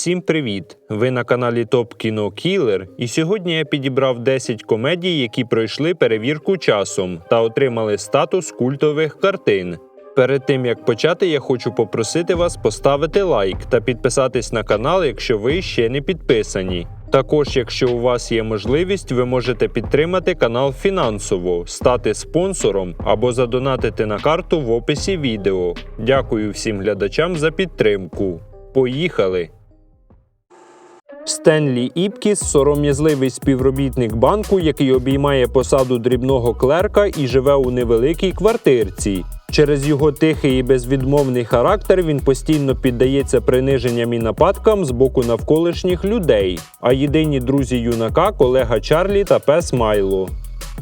Всім привіт! Ви на каналі Топ Кіно Кілер, і сьогодні я підібрав 10 комедій, які пройшли перевірку часом та отримали статус культових картин. Перед тим як почати, я хочу попросити вас поставити лайк та підписатись на канал, якщо ви ще не підписані. Також, якщо у вас є можливість, ви можете підтримати канал фінансово, стати спонсором або задонатити на карту в описі відео. Дякую всім глядачам за підтримку. Поїхали! Стенлі Іпкіс сором'язливий співробітник банку, який обіймає посаду дрібного клерка і живе у невеликій квартирці. Через його тихий і безвідмовний характер він постійно піддається приниженням і нападкам з боку навколишніх людей, а єдині друзі юнака колега Чарлі та пес Майло.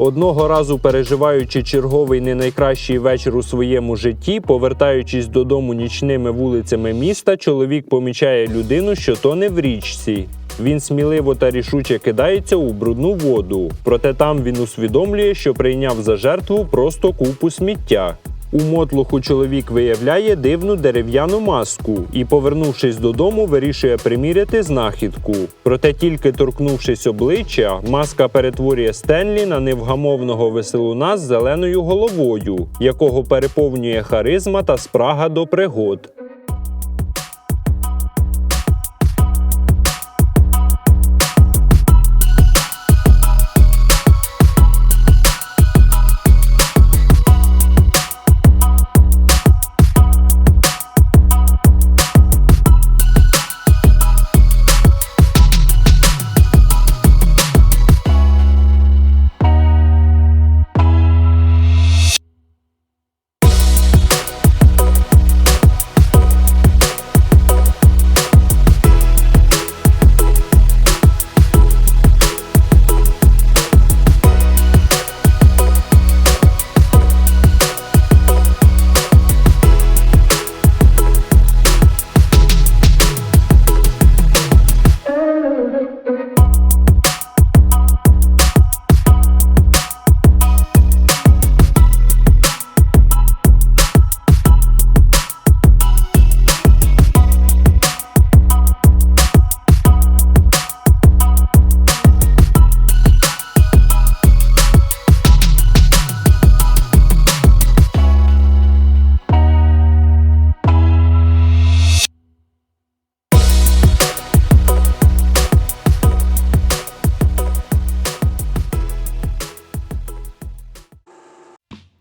Одного разу переживаючи черговий не найкращий вечір у своєму житті, повертаючись додому нічними вулицями міста, чоловік помічає людину, що тоне в річці. Він сміливо та рішуче кидається у брудну воду, проте там він усвідомлює, що прийняв за жертву просто купу сміття. У мотлуху чоловік виявляє дивну дерев'яну маску і, повернувшись додому, вирішує приміряти знахідку. Проте тільки торкнувшись обличчя, маска перетворює Стенлі на невгамовного веселуна з зеленою головою, якого переповнює харизма та спрага до пригод.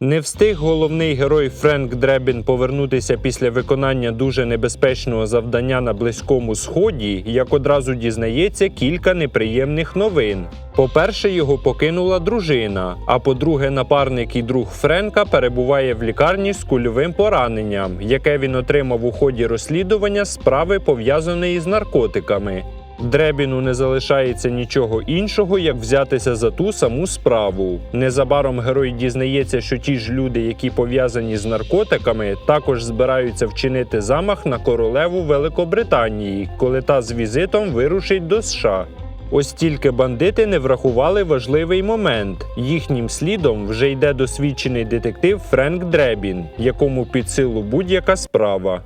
Не встиг головний герой Френк Дребін повернутися після виконання дуже небезпечного завдання на Близькому Сході, як одразу дізнається кілька неприємних новин. По-перше, його покинула дружина. А по-друге, напарник і друг Френка перебуває в лікарні з кульовим пораненням, яке він отримав у ході розслідування справи пов'язаної з наркотиками. Дребіну не залишається нічого іншого, як взятися за ту саму справу. Незабаром герой дізнається, що ті ж люди, які пов'язані з наркотиками, також збираються вчинити замах на королеву Великобританії, коли та з візитом вирушить до США. Ось тільки бандити не врахували важливий момент. Їхнім слідом вже йде досвідчений детектив Френк Дребін, якому під силу будь-яка справа.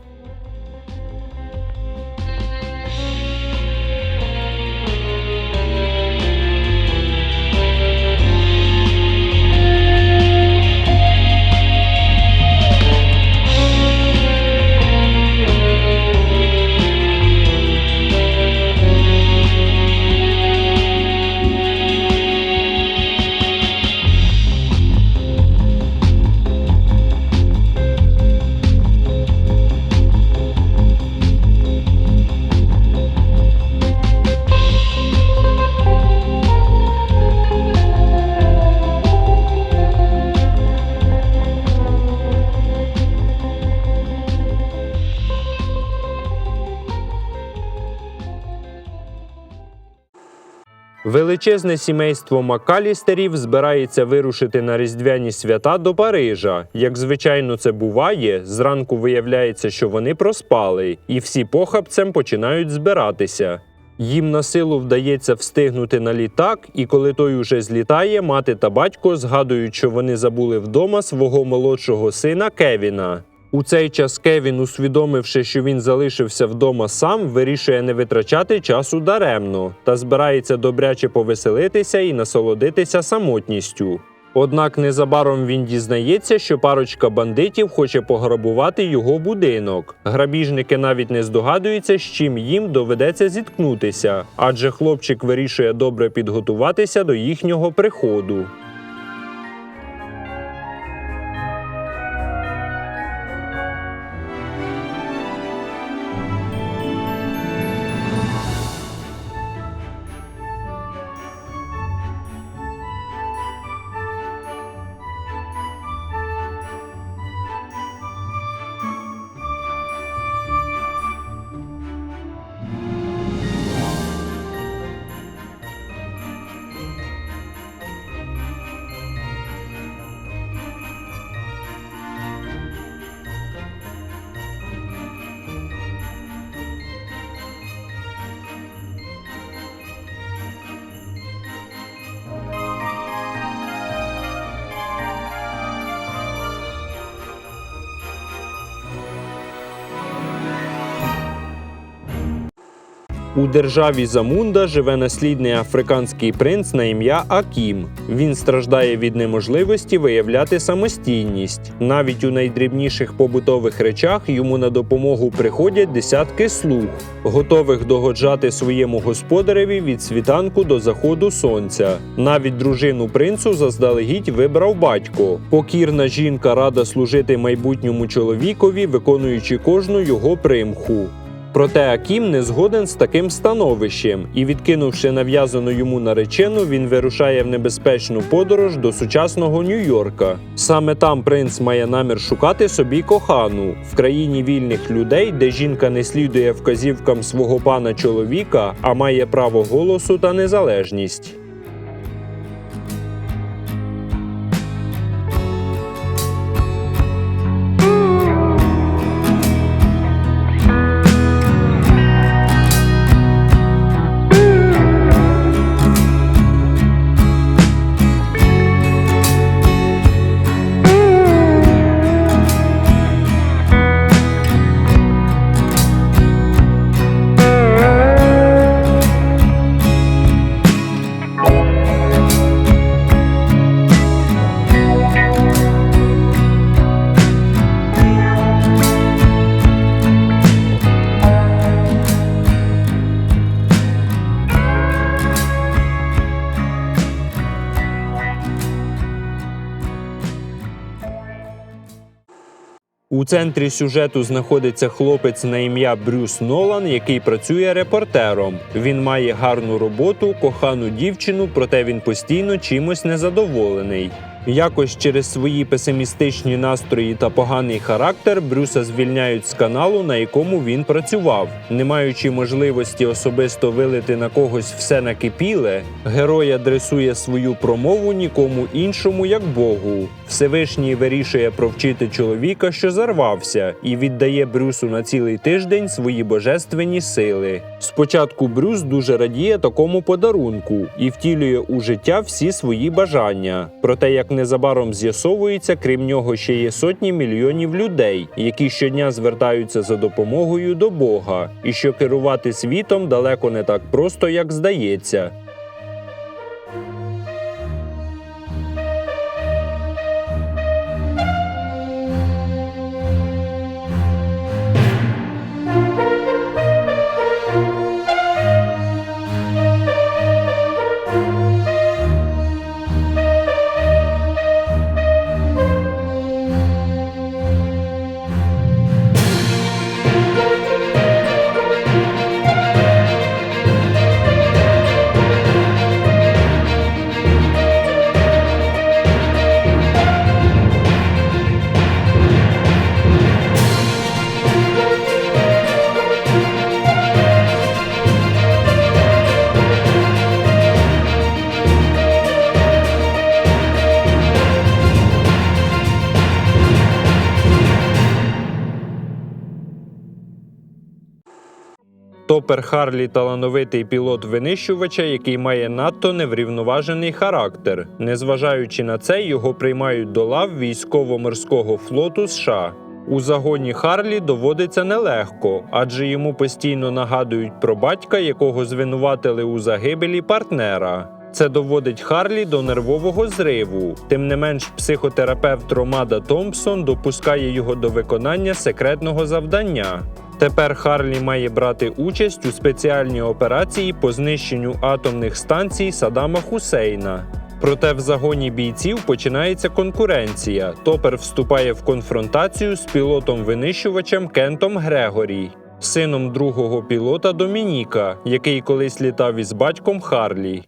Величезне сімейство Макалістерів збирається вирушити на різдвяні свята до Парижа. Як звичайно це буває, зранку виявляється, що вони проспали, і всі похабцем починають збиратися. Їм на силу вдається встигнути на літак, і коли той уже злітає, мати та батько згадують, що вони забули вдома свого молодшого сина Кевіна. У цей час Кевін, усвідомивши, що він залишився вдома сам, вирішує не витрачати часу даремно та збирається добряче повеселитися і насолодитися самотністю. Однак незабаром він дізнається, що парочка бандитів хоче пограбувати його будинок. Грабіжники навіть не здогадуються, з чим їм доведеться зіткнутися, адже хлопчик вирішує добре підготуватися до їхнього приходу. У державі Замунда живе наслідний африканський принц на ім'я Акім. Він страждає від неможливості виявляти самостійність. Навіть у найдрібніших побутових речах йому на допомогу приходять десятки слуг, готових догоджати своєму господареві від світанку до заходу сонця. Навіть дружину принцу заздалегідь вибрав батько. Покірна жінка рада служити майбутньому чоловікові, виконуючи кожну його примху. Проте Акім не згоден з таким становищем, і, відкинувши нав'язану йому наречену, він вирушає в небезпечну подорож до сучасного Нью-Йорка. Саме там принц має намір шукати собі кохану в країні вільних людей, де жінка не слідує вказівкам свого пана чоловіка, а має право голосу та незалежність. У центрі сюжету знаходиться хлопець на ім'я Брюс Нолан, який працює репортером. Він має гарну роботу, кохану дівчину, проте він постійно чимось незадоволений. Якось через свої песимістичні настрої та поганий характер Брюса звільняють з каналу, на якому він працював. Не маючи можливості особисто вилити на когось все накипіле, герой адресує свою промову нікому іншому, як Богу. Всевишній вирішує провчити чоловіка, що зарвався, і віддає Брюсу на цілий тиждень свої божественні сили. Спочатку Брюс дуже радіє такому подарунку і втілює у життя всі свої бажання. Проте, як незабаром з'ясовується, крім нього ще є сотні мільйонів людей, які щодня звертаються за допомогою до Бога, і що керувати світом далеко не так просто, як здається. Топер Харлі талановитий пілот винищувача, який має надто неврівноважений характер. Незважаючи на це, його приймають до лав військово-морського флоту США. У загоні Харлі доводиться нелегко, адже йому постійно нагадують про батька, якого звинуватили у загибелі партнера. Це доводить Харлі до нервового зриву. Тим не менш, психотерапевт Ромада Томпсон допускає його до виконання секретного завдання. Тепер Харлі має брати участь у спеціальній операції по знищенню атомних станцій Саддама Хусейна. Проте в загоні бійців починається конкуренція. Топер вступає в конфронтацію з пілотом-винищувачем Кентом Грегорі, сином другого пілота Домініка, який колись літав із батьком Харлі.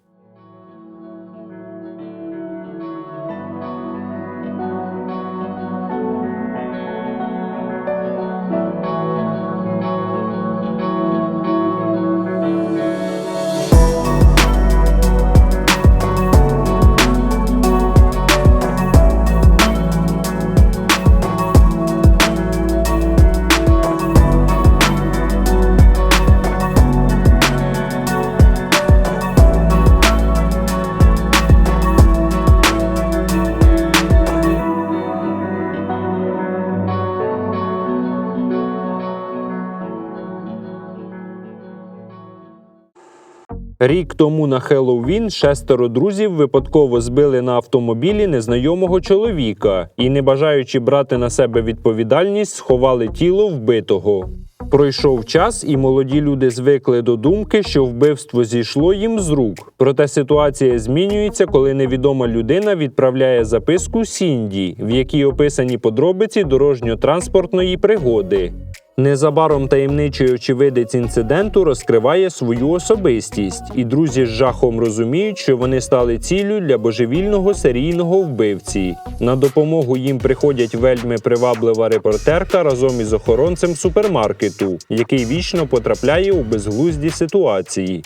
Рік тому на Хеллоуін шестеро друзів випадково збили на автомобілі незнайомого чоловіка і, не бажаючи брати на себе відповідальність, сховали тіло вбитого. Пройшов час, і молоді люди звикли до думки, що вбивство зійшло їм з рук. Проте ситуація змінюється, коли невідома людина відправляє записку Сінді, в якій описані подробиці дорожньо-транспортної пригоди. Незабаром таємничий очевидець інциденту розкриває свою особистість, і друзі з жахом розуміють, що вони стали ціллю для божевільного серійного вбивці. На допомогу їм приходять вельми приваблива репортерка разом із охоронцем супермаркету, який вічно потрапляє у безглузді ситуації.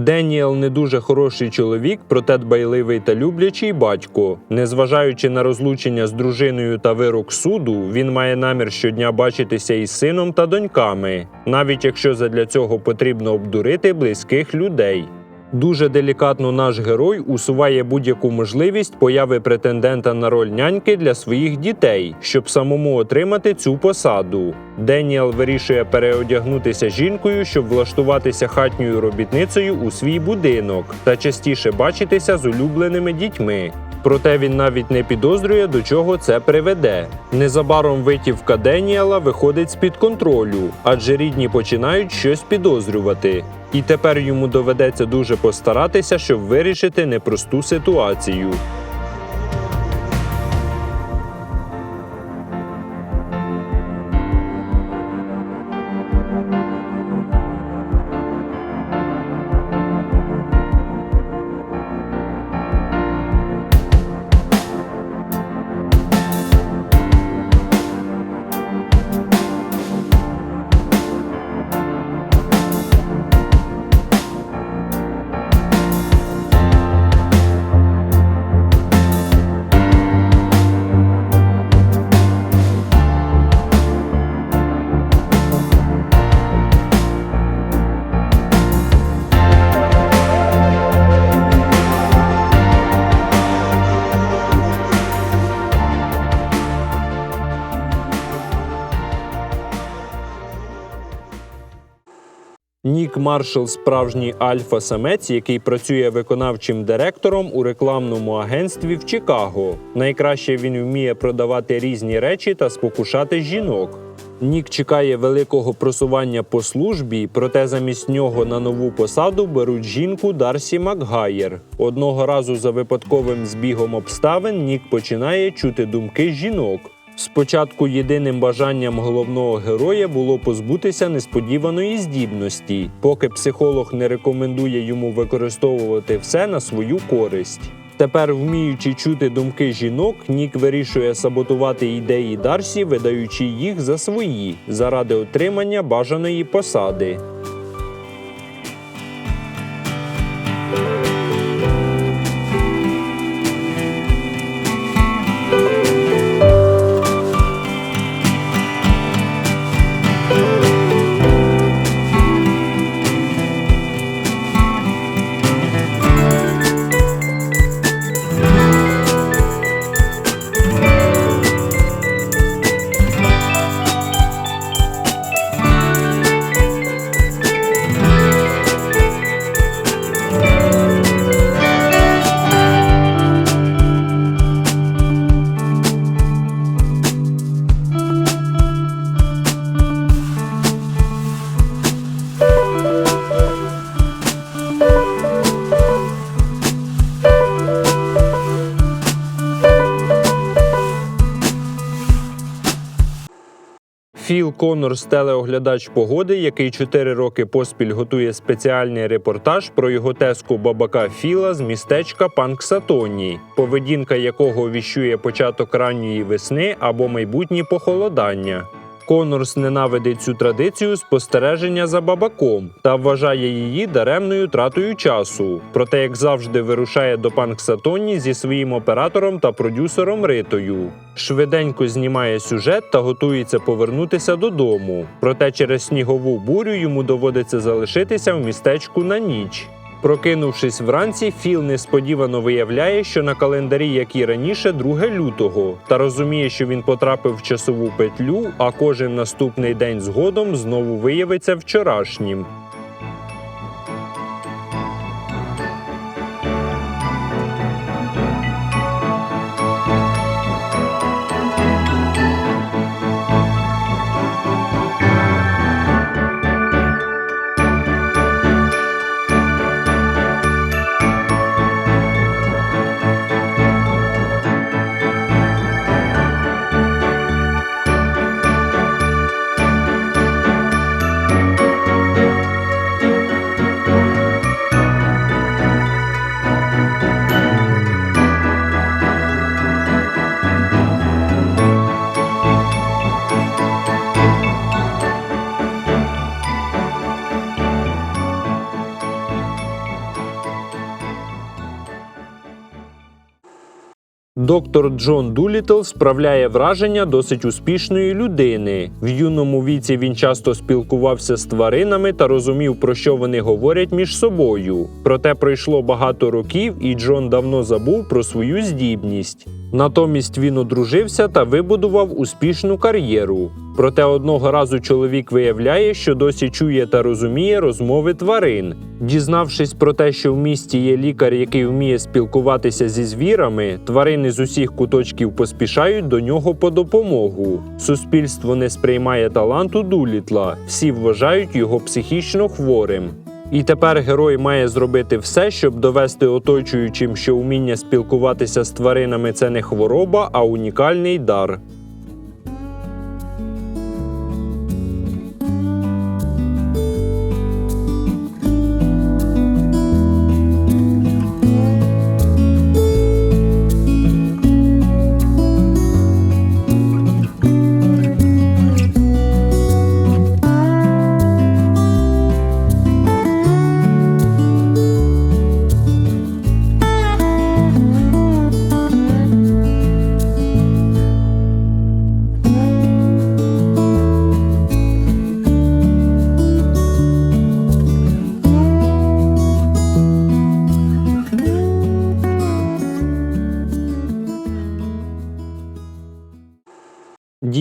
Деніел не дуже хороший чоловік, проте дбайливий та люблячий батько. Незважаючи на розлучення з дружиною та вирок суду, він має намір щодня бачитися із сином та доньками, навіть якщо задля цього потрібно обдурити близьких людей. Дуже делікатно наш герой усуває будь-яку можливість появи претендента на роль няньки для своїх дітей, щоб самому отримати цю посаду. Деніел вирішує переодягнутися жінкою, щоб влаштуватися хатньою робітницею у свій будинок та частіше бачитися з улюбленими дітьми. Проте він навіть не підозрює, до чого це приведе. Незабаром витівка Деніела виходить з-під контролю, адже рідні починають щось підозрювати. І тепер йому доведеться дуже постаратися, щоб вирішити непросту ситуацію. Нік Маршал справжній альфа-самець, який працює виконавчим директором у рекламному агентстві в Чикаго. Найкраще він вміє продавати різні речі та спокушати жінок. Нік чекає великого просування по службі, проте замість нього на нову посаду беруть жінку Дарсі Макгайєр. Одного разу за випадковим збігом обставин Нік починає чути думки жінок. Спочатку єдиним бажанням головного героя було позбутися несподіваної здібності, поки психолог не рекомендує йому використовувати все на свою користь. Тепер, вміючи чути думки жінок, Нік вирішує саботувати ідеї Дарсі, видаючи їх за свої, заради отримання бажаної посади. Філ Коннорс, телеоглядач погоди, який 4 роки поспіль готує спеціальний репортаж про його теску бабака Філа з містечка Панксатоні, поведінка якого віщує початок ранньої весни або майбутні похолодання. Коннорс ненавидить цю традицію спостереження за бабаком та вважає її даремною тратою часу. Проте, як завжди, вирушає до Панксатоні зі своїм оператором та продюсером Ритою. Швиденько знімає сюжет та готується повернутися додому. Проте через снігову бурю йому доводиться залишитися в містечку на ніч. Прокинувшись вранці, Філ несподівано виявляє, що на календарі, як і раніше, 2 лютого, та розуміє, що він потрапив в часову петлю, а кожен наступний день згодом знову виявиться вчорашнім. Доктор Джон Дулітл справляє враження досить успішної людини. В юному віці він часто спілкувався з тваринами та розумів, про що вони говорять між собою. Проте пройшло багато років, і Джон давно забув про свою здібність. Натомість він одружився та вибудував успішну кар'єру. Проте одного разу чоловік виявляє, що досі чує та розуміє розмови тварин. Дізнавшись про те, що в місті є лікар, який вміє спілкуватися зі звірами, тварини з усіх куточків поспішають до нього по допомогу. Суспільство не сприймає таланту Дулітла, всі вважають його психічно хворим. І тепер герой має зробити все, щоб довести оточуючим, що вміння спілкуватися з тваринами це не хвороба, а унікальний дар.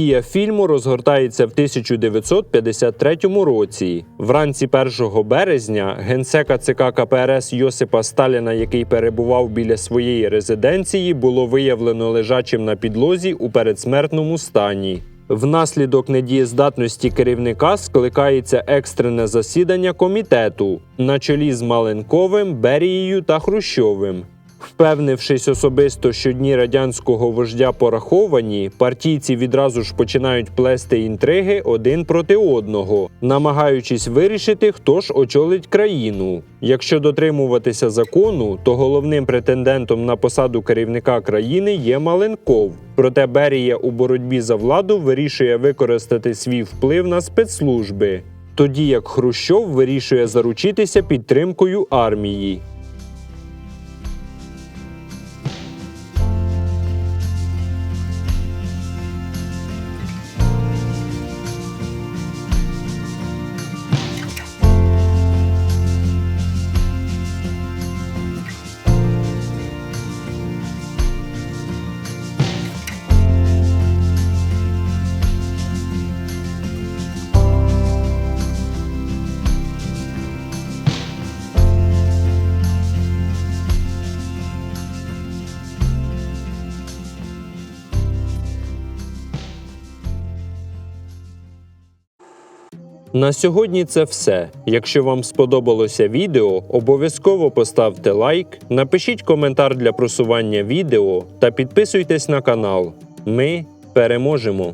Дія фільму розгортається в 1953 році. Вранці 1 березня генсека ЦК КПРС Йосипа Сталіна, який перебував біля своєї резиденції, було виявлено лежачим на підлозі у передсмертному стані. Внаслідок недієздатності керівника скликається екстрене засідання комітету на чолі з Маленковим, Берією та Хрущовим. Впевнившись особисто, що дні радянського вождя пораховані, партійці відразу ж починають плести інтриги один проти одного, намагаючись вирішити, хто ж очолить країну. Якщо дотримуватися закону, то головним претендентом на посаду керівника країни є Маленков. Проте Берія у боротьбі за владу вирішує використати свій вплив на спецслужби, тоді як Хрущов вирішує заручитися підтримкою армії. На сьогодні це все. Якщо вам сподобалося відео, обов'язково поставте лайк, напишіть коментар для просування відео та підписуйтесь на канал. Ми переможемо!